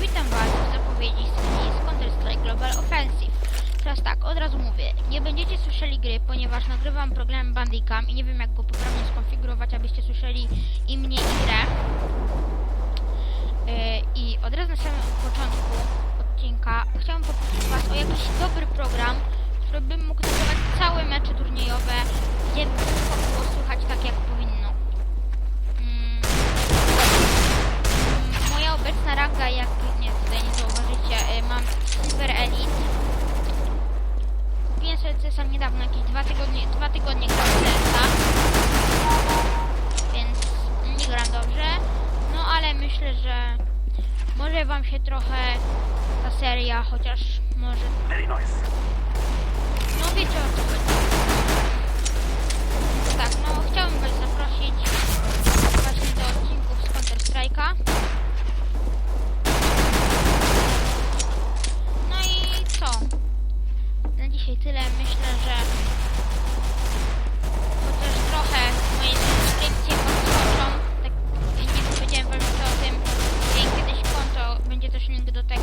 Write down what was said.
Witam Was w zapowiedzi serii z Counter-Strike Global Offensive. Teraz tak, od razu mówię, nie będziecie słyszeli gry, ponieważ nagrywam programem Bandicam i nie wiem jak go poprawnie skonfigurować, abyście słyszeli i mnie i grę. Yy, I od razu na samym początku odcinka chciałbym poprosić Was o jakiś dobry program, który bym mógł nagrywać Moja obecna ranga, jak nie tutaj nie zauważycie, y, mam Silver Elite. Kupiłem sobie CS niedawno, jakieś dwa tygodnie, dwa tygodnie CS-a. Więc nie gram dobrze. No ale myślę, że może wam się trochę ta seria, chociaż może... dzisiaj tyle. Myślę, że chociaż trochę moje subskrypcje podskoczą. Tak nie powiedziałem wam o tym. I kiedyś konto, będzie też link do tego.